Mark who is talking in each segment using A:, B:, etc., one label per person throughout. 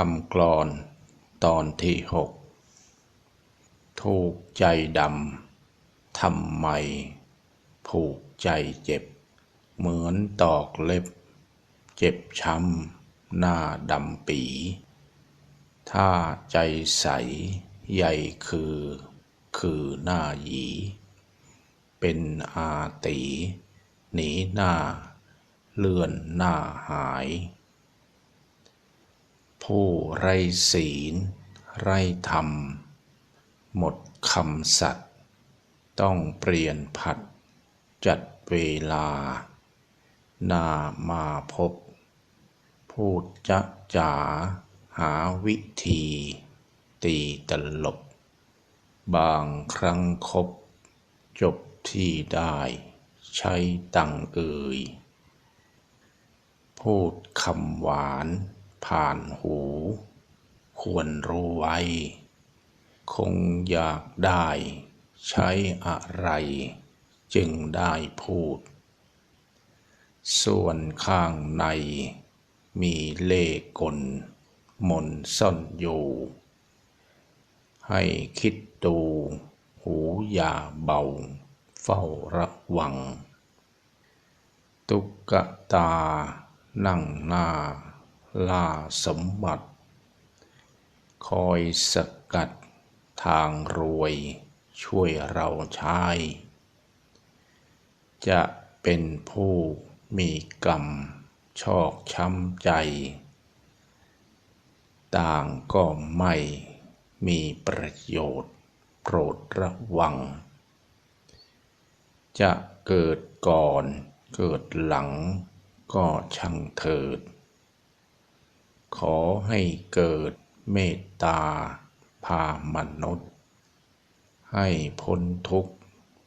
A: คำกลอน ตอนที่หกถูกใจดำทำไม ผูกใจเจ็บ เหมือนตอกเล็บ เจ็บช้ำหน้าดำปี ถ้าใจใส ใหญ่คือ คือหน้าหยี เป็นอาตี หนีหน้า เลื่อนหน้าหาย ผู้ไรศีล ไรธรรม หมดคำสัตย์ต้องเปลี่ยนผัด จัดเวลา นามาพบ พูดจะจ๋าหาวิธี ตีตลบ บางครั้งคบ จบที่ได้ใช้ตังเอ่ย พูดคำหวาน ผ่านหู ควรรู้ไว้ คงอยากได้ ใช้อะไร จึงได้พูด ส่วนข้างใน มีเล่กล มนซ่อนอยู่ ให้คิดดู หูอย่าเบา เฝ้าระวัง ตุกตานั่งหน้า ล่าสมบัติ คอยสกัดทางรวยช่วยเราใช้จะเป็นผู้มีกรรมชอกช้ำใจ ต่างก็ไม่มีประโยชน์โปรดระวัง จะเกิดก่อนเกิดหลังก็ช่างเถิด ขอให้เกิดเมตตาพามนุษย์ ให้พ้นทุกข์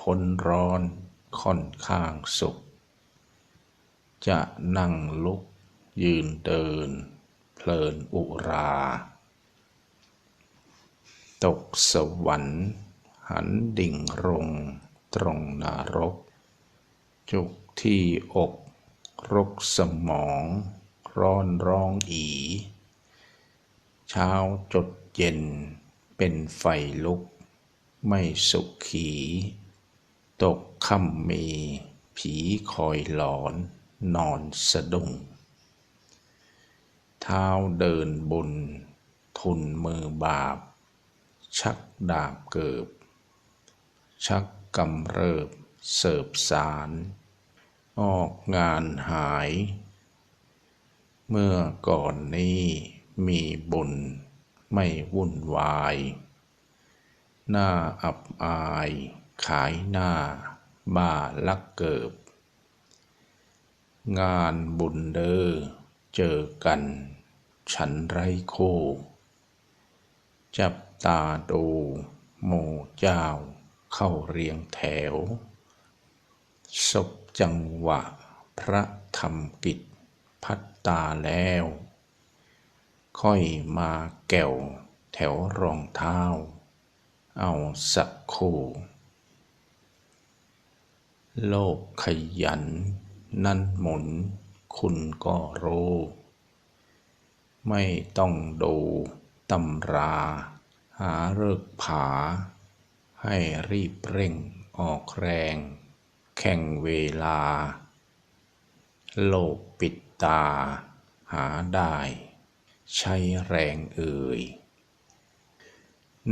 A: พ้นร้อนค่อนข้างสุข จะนั่งลุกยืนเดิน เพลินอุรา ตกสวรรค์ หันดิ่งรงตรงนรก จุกที่อกรกสมอง ร้อนร้องอี เช้าจดเย็นเป็นไฟลุก ไม่สุขขี ตกค่ำมี ผีคอยหลอนนอนสะดุ้งเท้าเดินบน ทุนมือบาป ชักดาบเกิบ ชักกำเริบเสิบสาร ออกงานหาย เมื่อก่อนนี้มีบุญไม่วุ่นวาย หน้าอับอายขายหน้าบ้าลักเกิบ งานบุญเดอเจอกัน ฉันไรโค จับตาดูโมเจ้าเข้าเรียงแถวศพจังหวะพระธรรมกิจ พัดตาแล้ว ค่อยมาแก่วแถวรองเท้า เอาสักคู่โลกขยัน นั่นหมุน คุณก็รู้ ไม่ต้องดูตำรา หาเลิกผา ให้รีบเร่งออกแรง แข่งเวลา โลกปิด ตา หาได้ ใช้แรงเอ่ย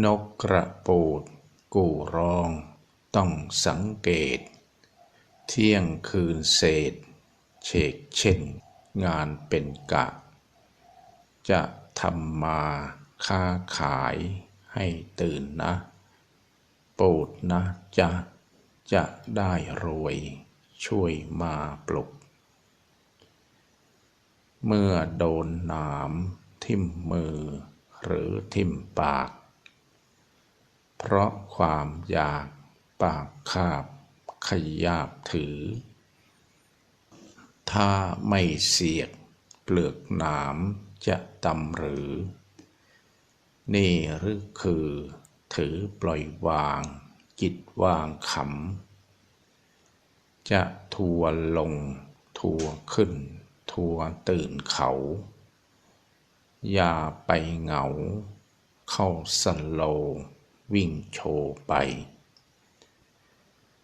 A: นกกระปูด กู่ร้อง ต้องสังเกต เที่ยงคืนเศษ เชกเช่น งานเป็นกะ จะทำมาค้าขายให้ตื่นนะปูดนะจะจะได้รวย ช่วยมาปลุก เมื่อโดนหนามทิ่มมือ หรือทิ่มปาก เพราะความอยากปากคาบขยาบถือ ถ้าไม่เสียกเปลือกหนามจะตำหรือ นี่หรือคือถือปล่อยวางจิตวางขำจะทัวลงทัวขึ้น ทัวตื่นเขา อย่าไปเหงา เข้าสโลวิ่งโชว์ไป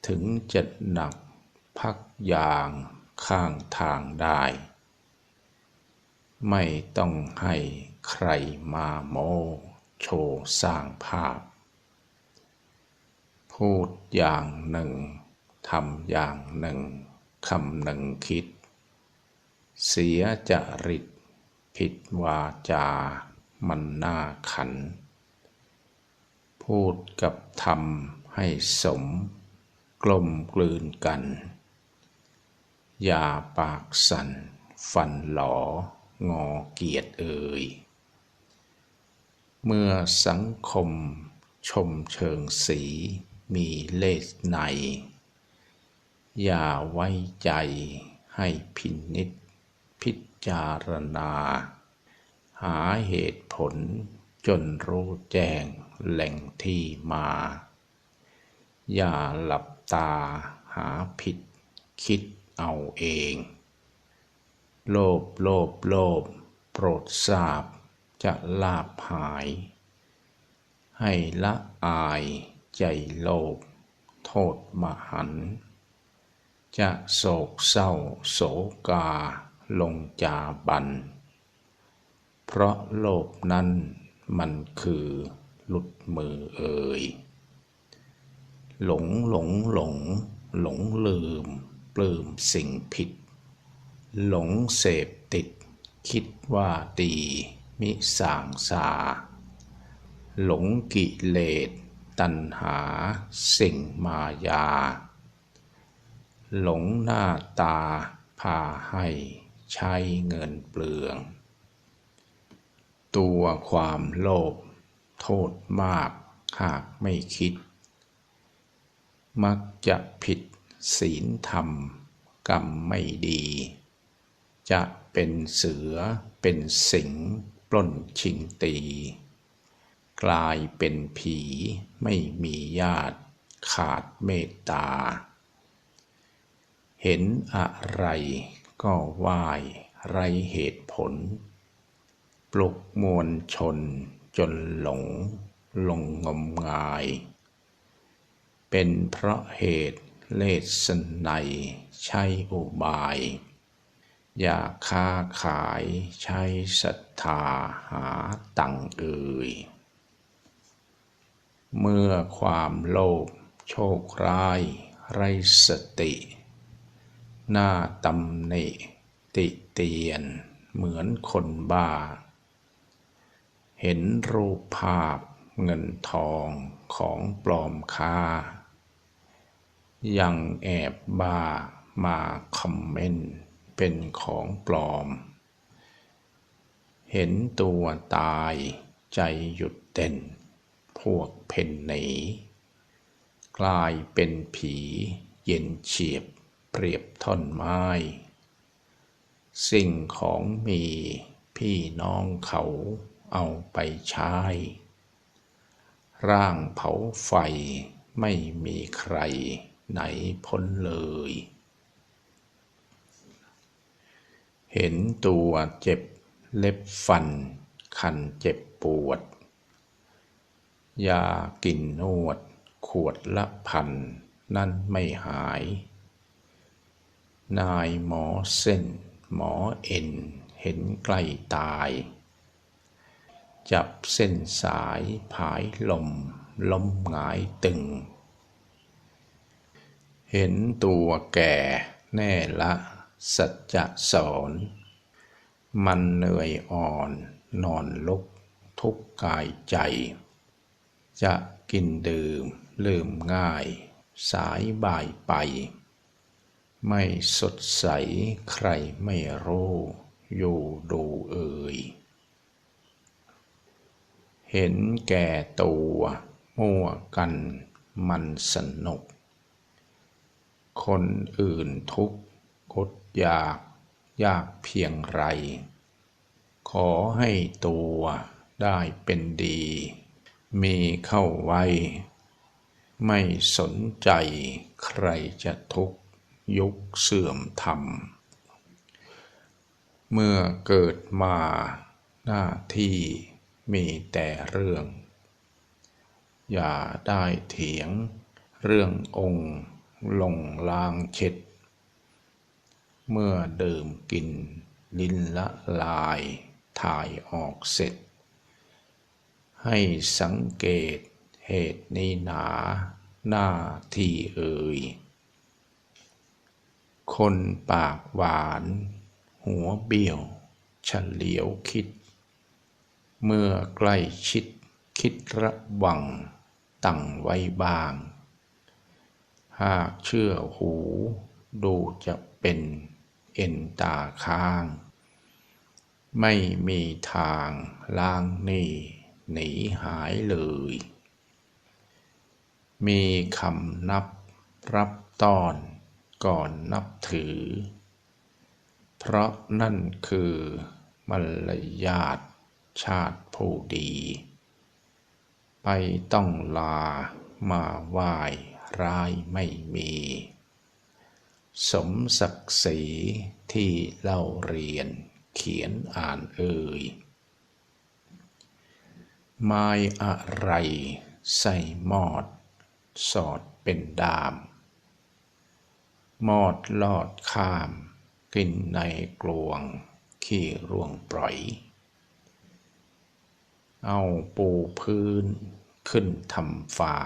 A: ถึงจะหนักพักยางข้างทางได้ ไม่ต้องให้ใครมาโมโชว์สร้างภาพ พูดอย่างหนึ่งทำอย่างหนึ่งคำหนึ่งคิด เสียจริต ผิดวาจา มันน่าขัน พูดกับทำให้สม กลมกลืนกัน อย่าปากสั่นฟันหลองอเกียรติเอ่ย เมื่อสังคมชมเชิงสีมีเลสใน อย่าไว้ใจให้พินิจ พิจารณา หาเหตุผลจนรู้แจ้งแหล่งที่มา อย่าหลับตาหาผิดคิดเอาเอง โลภโลภโลภโปรดทราบจะลาบหาย ให้ละอายใจโลภโทษมหัน จะโศกเศร้าโศกา ลงจาบัน เพราะโลภนั้นมันคือหลุดมือเอ่ย หลงหลงหลง หลงลืม ปลื้มสิ่งผิด หลงเสพติด คิดว่าดี มิสางสา หลงกิเลส ตัณหา สิ่งมายา หลงหน้าตาพาให้ ใช้เงินเปลือง ตัวความโลภโทษมากหากไม่คิด มักจะผิดศีลธรรมกรรมไม่ดี จะเป็นเสือเป็นสิงปล้นชิงตี กลายเป็นผีไม่มีญาติขาดเมตตา เห็นอะไร ก็ไหว้ไรเหตุผล ปลุกมวลชนจนหลงลงงมงาย เป็นเพราะเหตุเลสไนใช่อุบาย อย่าค้าขายใช้ศรัทธาหาตังเอ่ย เมื่อความโลภโชคร้าย ไรสติ หน้าตำหนิติเตียน เหมือนคนบ้า เห็นรูปภาพเงินทองของปลอมค่า ยังแอบบ้ามาคอมเมนต์เป็นของปลอม เห็นตัวตายใจหยุดเต้น พวกเพนหนีกลายเป็นผีเย็นเฉียบ เปรียบท่อนไม้ สิ่งของมีพี่น้องเขาเอาไปใช้ ร่างเผาไฟไม่มีใครไหนพ้นเลย เห็นตัวเจ็บเล็บฟัน คันเจ็บปวด ยากินนวด ขวดละพัน นั่นไม่หาย นายหมอเส้น หมอเอ็น เห็นใกล้ตาย จับเส้นสายผายลม ล้มหงายตึง เห็นตัวแก่แน่ละสัจจะสอน มันเหนื่อยอ่อนนอนลุกทุกกายใจ จะกินดื่มลืมง่าย สายบ่ายไป ไม่สดใสใครไม่รู้อยู่ดูเอ่ย เห็นแก่ตัวมั่วกันมันสนุก คนอื่นทุกข์อดอยากยากเพียงไร ขอให้ตัวได้เป็นดี มีเข้าไว้ ไม่สนใจใครจะทุกข์ ยุคเสื่อมธรรม เมื่อเกิดมาหน้าที่มีแต่เรื่อง อย่าได้เถียงเรื่ององค์ลงลางเช็ด เมื่อดื่มกินลิ้นละลายถ่ายออกเสร็จ ให้สังเกตเหตุนี้หนาหน้าที่เอ่ย คนปากหวาน หัวเบี้ยวเฉลียวคิด เมื่อใกล้ชิดคิดระวังตั้งไว้บ้าง หากเชื่อหูดูจะเป็นเอ็นตาค้าง ไม่มีทางล่างนี่หนีหายเลย มีคำนับรับตอน ก่อนนับถือ เพราะนั่นคือมารยาทชาติผู้ดี ไปต้องลามาไหว้ร้ายไม่มี สมศักดิ์ศรีที่เล่าเรียนเขียนอ่านเอ่ยไม้อะไรใส่หมอด สอดเป็นดาม มอดลอดข้าม กินในกลวง ขี้ร่วงปล่อย เอาปูพื้น ขึ้นทำฝา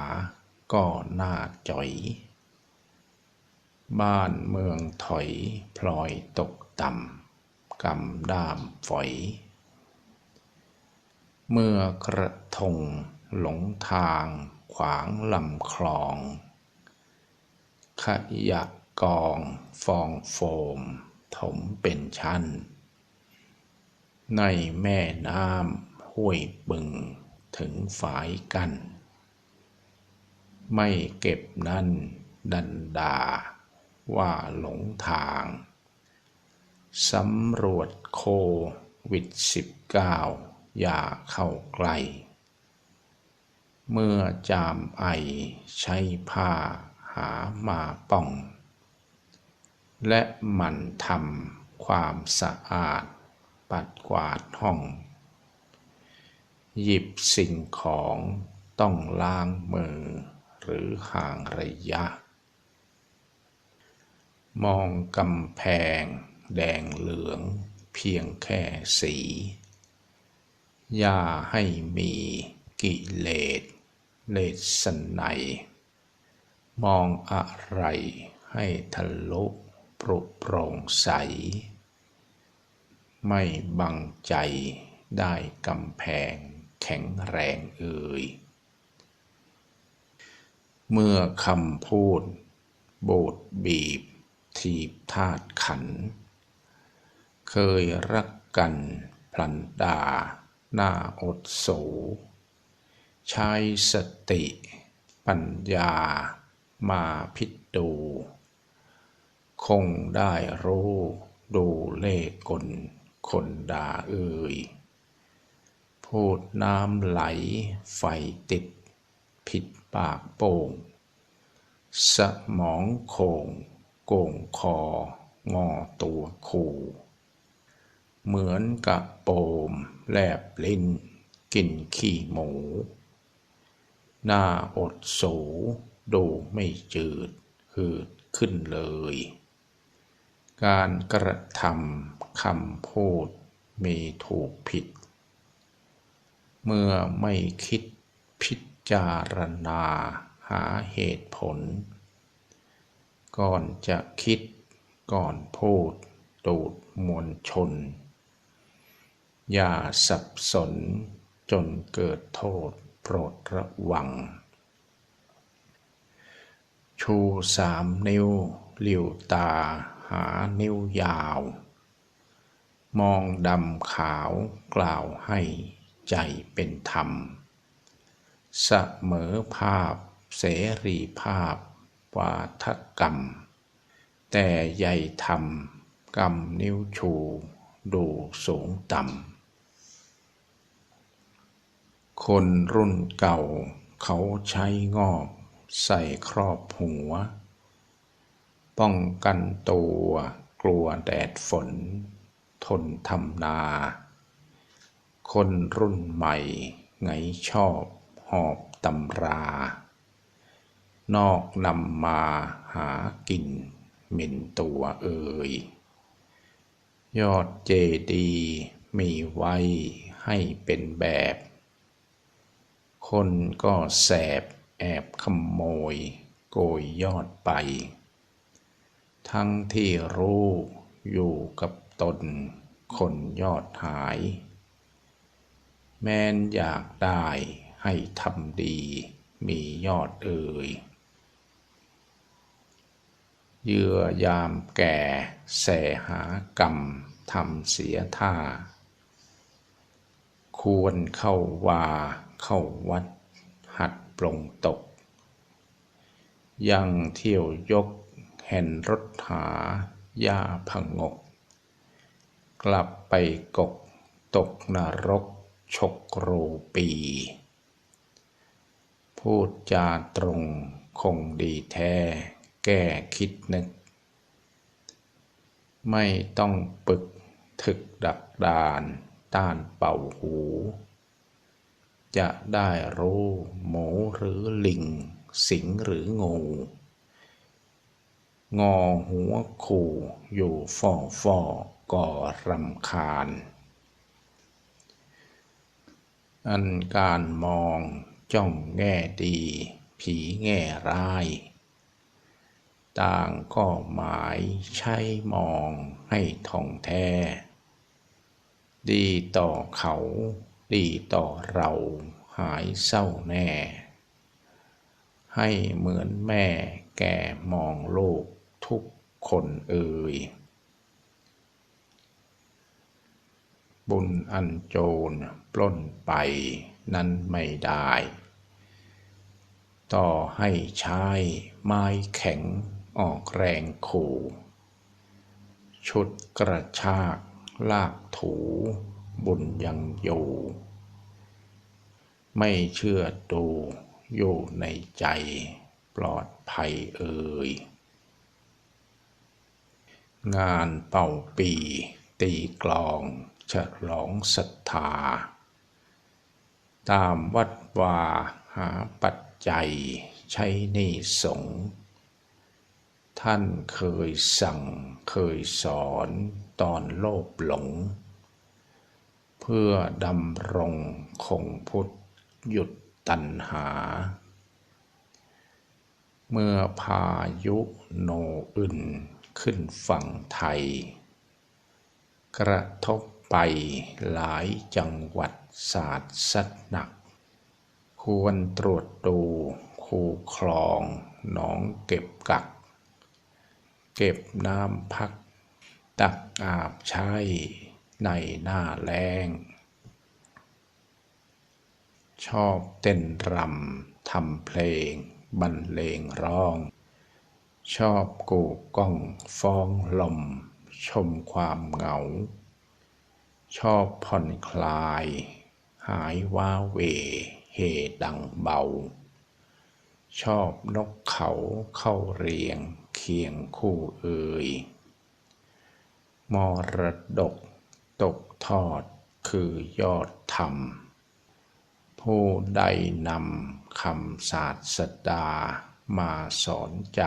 A: ก็น่าจ่อย บ้านเมืองถอยพลอยตกต่ำกำด้ามฝอย เมื่อกระทงหลงทางขวางลำคลอง ขยะ กองฟองโฟม ถมเป็นชั้น ในแม่น้ำห้วยบึงถึงฝายกัน ไม่เก็บนั่นดันดาว่าหลงทางสำรวจโควิดสิบเก้าอย่าเข้าใกล้ เมื่อจามไอใช้ผ้าหามาป้อง และหมั่นทำความสะอาด ปัดกวาดห้อง หยิบสิ่งของต้องล้างมือหรือห่างระยะ มองกำแพงแดงเหลืองเพียงแค่สี อย่าให้มีกิเลสเลสไนมองอะไรให้ทะลุ ปรุโปร่งใส ไม่บังใจได้กำแพงแข็งแรงเอ่ย เมื่อคำพูด โบดบีบ ทีบธาตุขัน เคยรักกันพลันดา หน้าอดโสใช้สติ ปัญญามาพิดดู คงได้รู้ดูเล่กลคนด่าเอ่ยพูดน้ำไหลไฟติด ผิดปากโป่ง สมองโคงโก่งคองอตัวคู่ เหมือนกับโปมแลบลิ้นกินขี้หมู หน้าอดสูดูไม่จืดหืดขึ้นเลย การกระทำคำพูดมีถูกผิด เมื่อไม่คิดพิจารณาหาเหตุผล ก่อนจะคิดก่อนพูดตูดมวลชน อย่าสับสนจนเกิดโทษโปรดระวัง ชูสามนิ้วหลิวตาานิ้วยาว มองดำขาวกล่าวให้ใจเป็นธรรม เสมอภาพเสรีภาพวาทกรรม แต่ใหญ่ธรรมกำนิ้วชู ดูสูงต่ำ คนรุ่นเก่าเขาใช้งอบใส่ครอบหัว ป้องกันตัวกลัวแดดฝน ทนทำนา คนรุ่นใหม่ ไงชอบหอบตำรา นอกนำมาหากินเหม็นตัวเอ่ย ยอดเจดีย์มีไว้ให้เป็นแบบ คนก็แสบแอบขโมย โกยยอดไป ทั้งที่รู้อยู่กับตนคนยอดหาย แม้นอยากได้ให้ทำดีมียอดเอ่ยเยื่อยามแก่แสหากรรมทำเสียท่า ควรเข้าวาเข้าวัดหัดปลงตก ยังเที่ยวยก แห่นรถหาหญ้าพังงก กลับไปกก ตกนรกชกโรปี พูดจาตรงคงดีแท้ แก้คิดนึก ไม่ต้องปึกถึกดักดานต้านเป่าหู จะได้รู้หมูหรือลิง สิงหรืองู งอหัวขู่อยู่ฟ่อฟ่อก่อรำคาญ อันการมองจ้องแง่ดี ผีแง่ร้าย ต่างก็หมายใช้มองให้ท่องแท้ ดีต่อเขา ดีต่อเราหายเศร้าแน่ ให้เหมือนแม่แก่มองลูก ทุกคนเอ่ย บุญอันโจรปล้นไปนั้นไม่ได้ ต่อให้ใช้ไม้แข็งออกแรงขู่ชุดกระชากลากถูบุญยังอยู่ ไม่เชื่อดูอยู่ในใจปลอดภัยเอ่ย งานเป่าปี ตีกลองฉลองศรัทธา ตามวัดวาหาปัจจัยใช้หนี่สง ท่านเคยสั่งเคยสอนตอนโลภหลง เพื่อดำรงคงพุทธหยุดตัณหา เมื่อพายุโนอื่น ขึ้นฝั่งไทย กระทบไปหลายจังหวัดศาสตร์สัดหนัก ควรตรวจดูคูคลองหนองเก็บกัก เก็บน้ำพัก ตักอาบใช้ในหน้าแล้งชอบเต้นรำทำเพลงบรรเลงร้อง ชอบกูก้องฟ้องลม ชมความเหงา ชอบผ่อนคลาย หายว้าเวเฮดังเบา ชอบนกเขาเข้าเรียงเคียงคู่เอ่ยมรดกตกทอดคือยอดธรรม ผู้ใดนำคำศาสดามาสอนใจ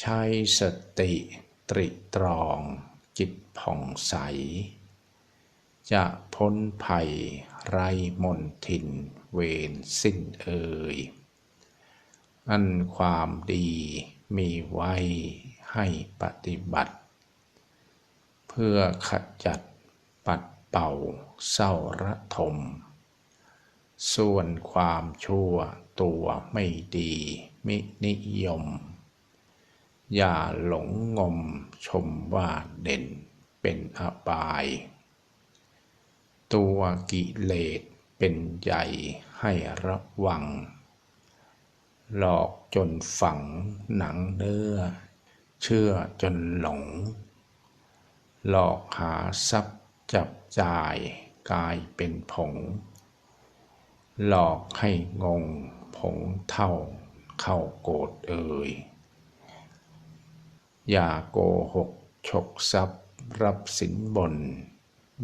A: ใช้สติตริตรองจิตผ่องใส จะพ้นภัยไรมนทินเวรสิ้นเอ่ย อันความดีมีไว้ให้ปฏิบัติ เพื่อขจัดปัดเป่าเศร้าระทม ส่วนความชั่วตัวไม่ดีมินิยม อย่าหลงงมชมว่าเด่นเป็นอบาย ตัวกิเลสเป็นใหญ่ให้ระวัง หลอกจนฝังหนังเนื้อ เชื่อจนหลง หลอกหาทรัพย์จับจ่ายกลายเป็นผง หลอกให้งงผงเท่าเข้าโกดเอ่ย อย่าโกหก ฉกทรัพย์ รับสินบน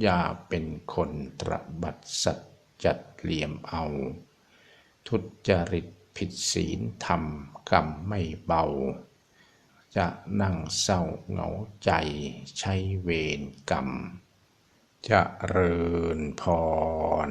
A: อย่าเป็นคนตระบัดสัตว์จัดเหลี่ยมเอา ทุจริตผิดศีลธรรมกรรมไม่เบา จะนั่งเศร้าเหงาใจใช้เวรกรรมจะเริญพร